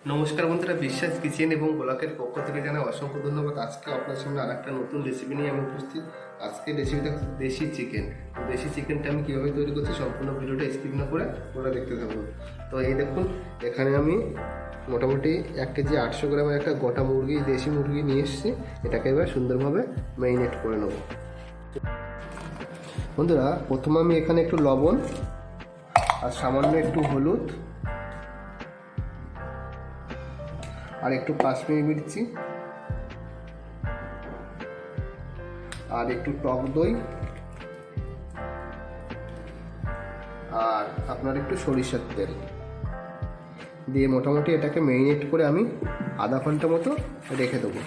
নমস্কার বন্ধুরা, বিশ্বাস কিচেন এবং ব্লকের পক্ষ থেকে জানাই অসংখ্য ধন্যবাদ। আজকে আপনার সামনে আর একটা নতুন রেসিপি নিয়ে আমি উপস্থিত। আজকে রেসিপিটা দেশি চিকেন দেশি চিকেনটা আমি কীভাবে তৈরি করছি সম্পূর্ণ ভিডিওটা স্কিপ না করে ওরা দেখতে থাকুন। তো এই দেখুন, এখানে আমি মোটামুটি এক কেজি আটশো গ্রামের একটা গোটা মুরগি, দেশি মুরগি নিয়ে এসেছি। এটাকে এবার সুন্দরভাবে ম্যারিনেট করে নেব। বন্ধুরা, প্রথমে আমি এখানে একটু লবণ আর সামান্য একটু হলুদ আর একটু কাশ্মীরি মির্চি আর একটু টক দই। আর আপনার একটু সরিষার তেল। দিয়ে মোটামুটি এটাকে মেরিনেট করে আমি আধা ঘণ্টা মতো রেখে দেবো।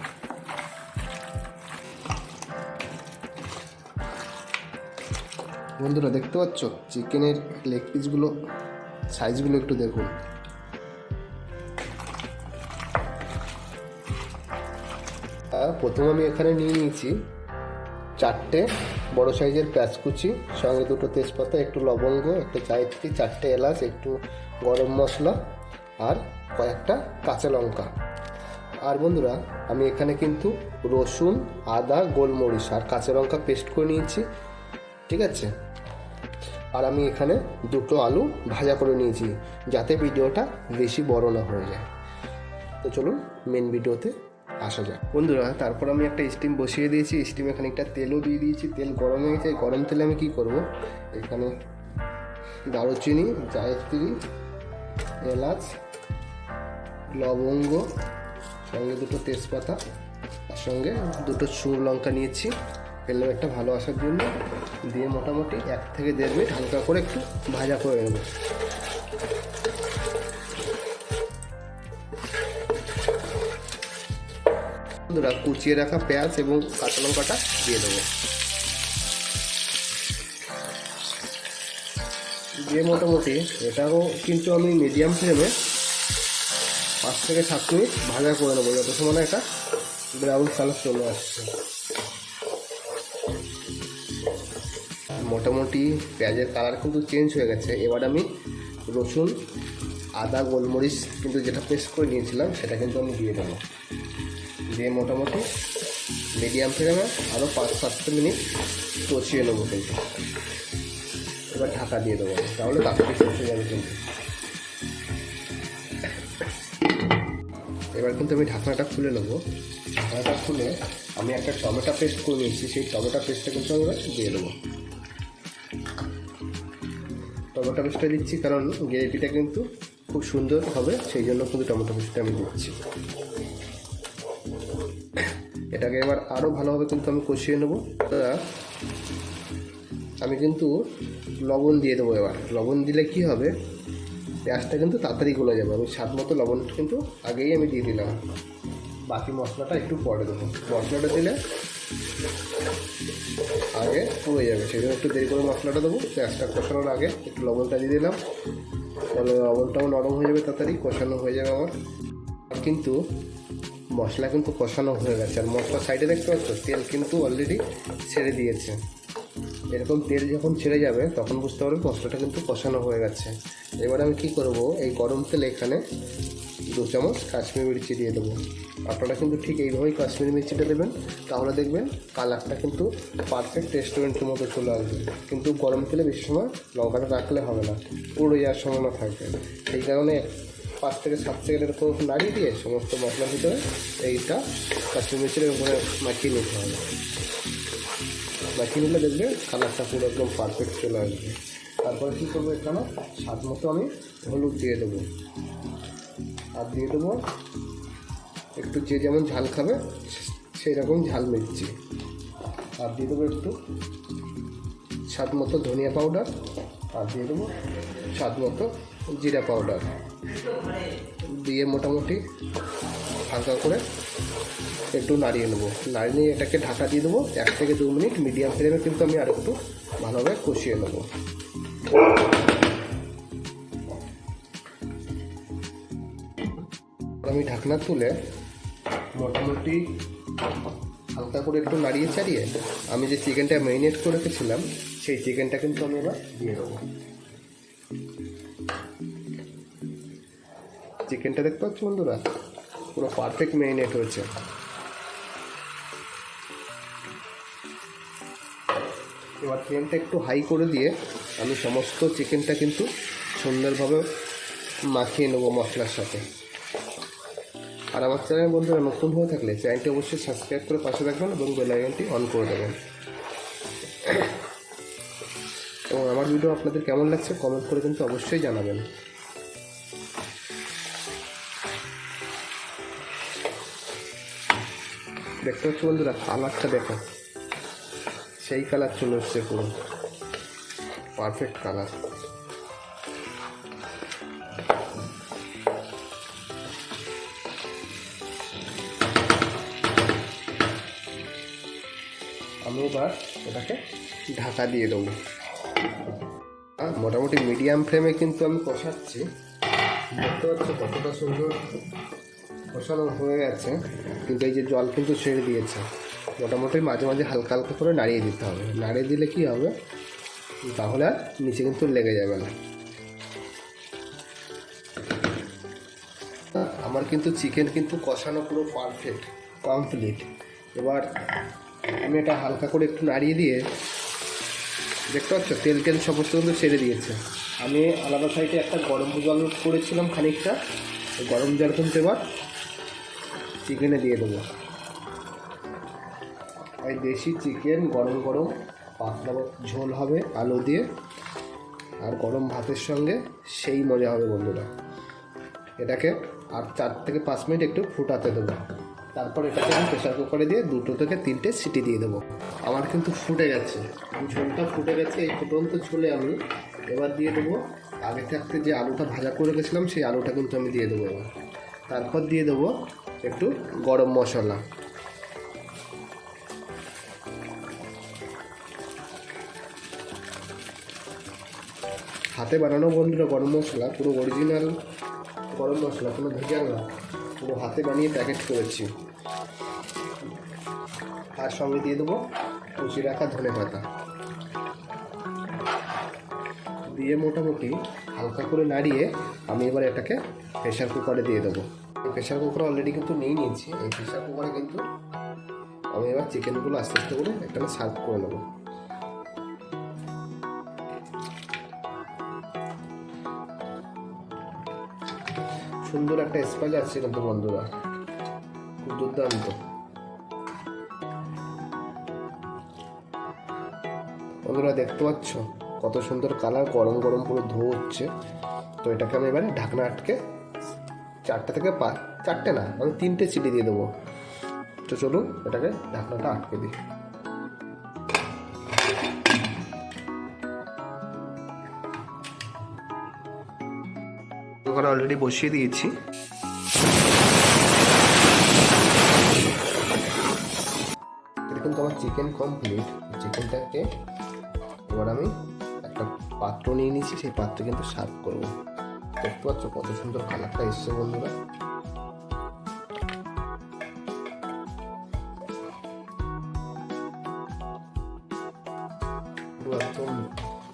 বন্ধুরা, দেখতে পাচ্ছ? চিকেনের লেগ পিসগুলো সাইজগুলো একটু দেখুন। প্রথম আমি এখানে নিয়ে নিয়েছি চারটে বড় সাইজের কুচি, সঙ্গে দুটো তেজপাতা, একটু লবঙ্গ, একটা চায়ত্রী চারটে এলাচ, একটু গরম মশলা আর কয়েকটা কাঁচা লঙ্কা। আর বন্ধুরা, আমি এখানে কিন্তু রসুন, আদা, গোলমরিচ আর কাঁচা লঙ্কা পেস্ট করে নিয়েছি, ঠিক আছে? আর আমি এখানে দুটো আলু ভাজা করে নিয়েছি, যাতে ভিডিওটা বেশি বড় না হয়ে যায়। তো চলুন মেন ভিডিওতে আসা যাক। বন্ধুরা, তারপর আমি একটা স্টিম বসিয়ে দিয়েছি। স্টিমে খানিকটা তেলও দিয়ে দিয়েছি। তেল গরম হয়ে গেছে। গরম তেলে আমি কী করব? এখানে দারুচিনি, জায়ত্রী, এলাচ, লবঙ্গ, সঙ্গে দুটো তেজপাতা, তার সঙ্গে দুটো চুর লঙ্কা নিয়েছি। ফেললাম একটা ভালো আসার জন্য দিয়ে মোটামুটি এক থেকে দেড় মিনিট হালকা করে একটু ভাজা করে নেব। বন্ধুরা, কুচিয়ে রাখা পেঁয়াজ এবং কাঁচা লঙ্কাটা দিয়ে দেবো। দিয়ে মোটামুটি এটাও কিন্তু আমি মিডিয়াম ফ্লেমে পাঁচ থেকে সাত মিনিট ভাজা করে নেব, যত সময় এটা ব্রাউন কালার চলে আসছে। মোটামুটি পেঁয়াজের কালার কিন্তু চেঞ্জ হয়ে গেছে। এবার আমি রসুন, আদা, গোলমরিচ কিন্তু যেটা পেস্ট করে নিয়েছিলাম, সেটা কিন্তু আমি দিয়ে দেবো। দিয়ে মোটামুটি মিডিয়াম ফ্লেমে আরও পাঁচ সাতটা মিনিট কষিয়ে নেব কিন্তু। এবার ঢাকা দিয়ে দেবো। তাহলে তাড়াতাড়ি কষে যাবে কিন্তু। এবার কিন্তু আমি ঢাকনাটা খুলে নেব। ঢাকনাটা খুলে আমি একটা টমেটো পেস্ট করে নিয়েছি। সেই টমেটো পেস্টটা কিন্তু আমরা দিয়ে দেবো। টমেটো পেস্টটা দিচ্ছি কারণ গ্রেভিটা কিন্তু খুব সুন্দর হবে। সেই জন্য কিন্তু টমেটো পেস্টটা আমি দিচ্ছি। এটাকে এবার আরও ভালোভাবে কিন্তু আমি কষিয়ে নেব। আমি কিন্তু লবণ দিয়ে দেবো এবার। লবণ দিলে কি হবে? পেঁয়াজটা কিন্তু তাড়াতাড়ি গলে যাবে। আমি স্বাদ মতো লবণ কিন্তু আগেই আমি দিয়ে দিলাম। বাকি মশলাটা একটু পরে দেবো। মশলাটা দিলে আগে পুড়ে যাবে। সেই জন্য একটু দেরি করে মশলাটা দেবো। পেঁয়াজটা কষানোর আগে একটু লবণটা দিয়ে দিলাম। তাহলে লবণটাও নরম হয়ে যাবে তাড়াতাড়ি। কষানো হয়ে যাবে আমার। কিন্তু মশলা কিন্তু কষানো হয়ে গেছে। আর মশলা সাইডে দেখতে পাচ্ছ, তেল কিন্তু অলরেডি ছেড়ে দিয়েছে। এরকম তেল যখন ছেড়ে যাবে, তখন বুঝতে পারবে মশলাটা কিন্তু কষানো হয়ে গেছে। এবার আমি কি করব, এই গরম তেল এখানে দু চামচ কাশ্মীরি মির্চি দিয়ে দেবো। আপনারা কিন্তু ঠিক এইভাবেই কাশ্মীরি মির্চিটা দেবেন। তাহলে দেখবেন কালারটা কিন্তু পারফেক্ট রেস্টুরেন্টের মতো চলে আসবে। কিন্তু গরম তেলে বেশি সময় লঙ্কাটা রাখলে হবে না, পুড়ে যাওয়ার সম্ভাবনা থাকবে সেই কারণে পাঁচ থেকে সাত সেকেন্ড এরকম নাড়িয়ে দিয়ে সমস্ত মশলার ভিতরে এইটা কাশ্মীরি মির্চির উপরে মাখিয়ে নিতে হবে। মাখিয়ে নিলে দেখবে কালারটা পুরো একদম পারফেক্ট চলে আসবে। তারপরে কী করব এখানে? স্বাদ মতো আমি হলুদ দিয়ে দেবো। আর দিয়ে দেবো একটু যে যেমন ঝাল খাবে সেই রকম ঝাল মির্চি আর দিয়ে দেবো একটু স্বাদ মতো ধনিয়া পাউডার আর দিয়ে দেবো স্বাদ মতো জিরা পাউডার। দিয়ে মোটামুটি হালকা করে একটু নাড়িয়ে নেব। নাড়িয়ে নিয়ে এটাকে ঢাকা দিয়ে দেবো। এক থেকে দু মিনিট মিডিয়াম ফ্লেমে কিন্তু আমি আর একটু ভালোভাবে কষিয়ে নেব। আমি ঢাকনা তুলে মোটামুটি হালকা করে একটু নাড়িয়ে চাড়িয়ে আমি যে চিকেনটা ম্যারিনেট করে রেখেছিলাম, সেই চিকেনটা কিন্তু আমি এবার দিয়ে দেবো। চিকেনটা দেখতে পাচ্ছ বন্ধুরা? পুরো পারফেক্ট মেরিনেট হয়েছে। এবার ফ্লেমটা একটু হাই করে দিয়ে আমি সমস্ত চিকেনটা কিন্তু সুন্দরভাবে মাখিয়ে নেব মশলার সাথে। আর আমার চ্যানেল বন্ধুরা নতুন হয়ে থাকলে চ্যানেলটি অবশ্যই সাবস্ক্রাইব করে পাশে রাখবেন এবং বেল আইকনটি অন করে দেবেন। এবং আমার ভিডিও আপনাদের কেমন লাগছে কমেন্ট করে কিন্তু অবশ্যই জানাবেন। দেখতে পাচ্ছ বন্ধুরা, কালারটা দেখো। সেই কালার চলে এসছে পুরো। পারফেক্ট কালার আমি এবার এটাকে ঢাকা দিয়ে দেবো। মোটামুটি মিডিয়াম ফ্লেমে কিন্তু আমি কষাচ্ছি। দেখতে পাচ্ছ কতটা সুন্দর? কষানো হয়ে গেছে, কিন্তু এই যে জল কিন্তু ছেড়ে দিয়েছে। মোটামুটি মাঝে মাঝে হালকা হালকা করে নাড়িয়ে দিতে হবে। নাড়িয়ে দিলে কি হবে? তাহলে আর নিচে কিন্তু লেগে যাবে না। আমার কিন্তু চিকেন কিন্তু কষানো পুরো পারফেক্ট কমপ্লিট এবার আমি এটা হালকা করে একটু নাড়িয়ে দিয়ে, দেখতে পাচ্ছ, তেল তেল সমস্ত কিন্তু ছেড়ে দিয়েছে। আমি আলাদা সাইডে একটা গরম জল করেছিলাম খানিকটা। গরম জল কিন্তু এবার চিকেনে দিয়ে দেবো। এই দেশি চিকেন গরম গরম পাতলা ঝোল হবে, আলু দিয়ে, আর গরম ভাতের সঙ্গে সেই মজা হবে বন্ধুরা। এটাকে আর চার থেকে পাঁচ মিনিট একটু ফুটাতে দেবো। তারপর এটাকে আমি প্রেশার কুকারে দিয়ে দুটো থেকে তিনটে সিটি দিয়ে দেবো। আমার কিন্তু ফুটে গেছে। ঝোলটা ফুটে গেছে, এই ফুটন্ত ঝোলে আমি এবার দিয়ে দেবো। আগে থাকতে যে আলুটা ভাজা করে গেছিলাম সেই আলুটা কিন্তু আমি দিয়ে দেবো এবার। তারপর দিয়ে দেবো একটু গরম মশলা। হাতে বানানো বন্ধুরা গরম মশলা, পুরো অরিজিনাল গরম মশলা, কোনো ভেজাল না। পুরো হাতে বানিয়ে প্যাকেট করেছি। আর সঙ্গে দিয়ে দেবো কুচি রাখা ধনে পাতা। দিয়ে মোটামুটি হালকা করে নাড়িয়ে আমি এবার এটাকে প্রেশার কুকারে দিয়ে দেবো। প্রেশার কুকার অলরেডি কিন্তু নিয়ে নিয়েছি। এই প্রেশার কুকারে কিন্তু আমি এবার চিকেনগুলো আস্তে আস্তে করে একটা সার্ভ করে নেব। সুন্দর একটা স্পাইস আসছে কিন্তু বন্ধুরা। খুব দুর্দান্ত। বন্ধুরা, দেখতে পাচ্ছ? কত সুন্দর কালার গরম গরম পুরো ধো হচ্ছে। তো এটাকে আমি এবারে ঢাকনা আটকে চারটে থেকে পাঁচ, চারটে না, আমি তিনটে চিলি দিয়ে দেবো। তো চলুন, এটাকে ঢাকনাটা আটকে দিই। ওখানে অলরেডি বসিয়ে দিয়েছি। এটা কিন্তু আমার চিকেন কমপ্লিট চিকেনটাকে এবার আমি একটা পাত্র নিয়ে নিয়েছি, সেই পাত্রে কিন্তু সার্ভ করব। দেখতে পাচ্ছ কত সুন্দর কালারটা এসছে বন্ধুরা পুরো একদম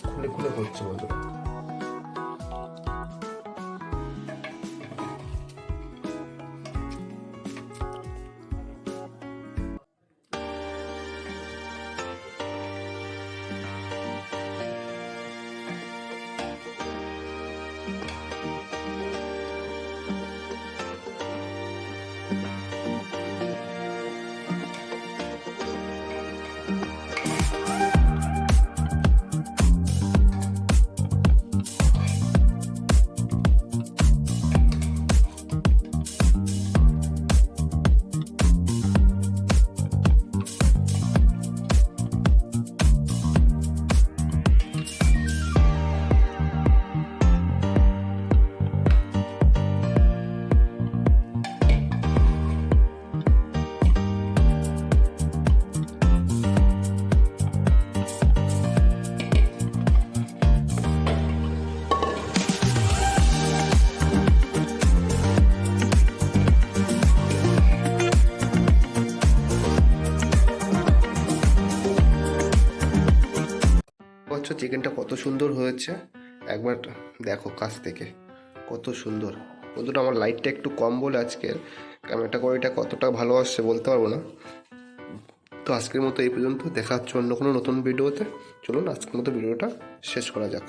খুলে খুলে পড়ছে বন্ধুরা পাচ্ছ চিকেনটা কত সুন্দর হয়েছে। একবার দেখো কাছ থেকে, কত সুন্দর। বন্ধুরা, আমার লাইটটা একটু কম বলে আজকের। ক্যামেরাটা কোয়ালিটিটা কতটা ভালো আসছে বলতে পারব না। তো আজকের মতো এই পর্যন্ত, দেখা হচ্ছে অন্য কোনো নতুন ভিডিওতে চলুন, আজকের মতো ভিডিওটা শেষ করা যাক।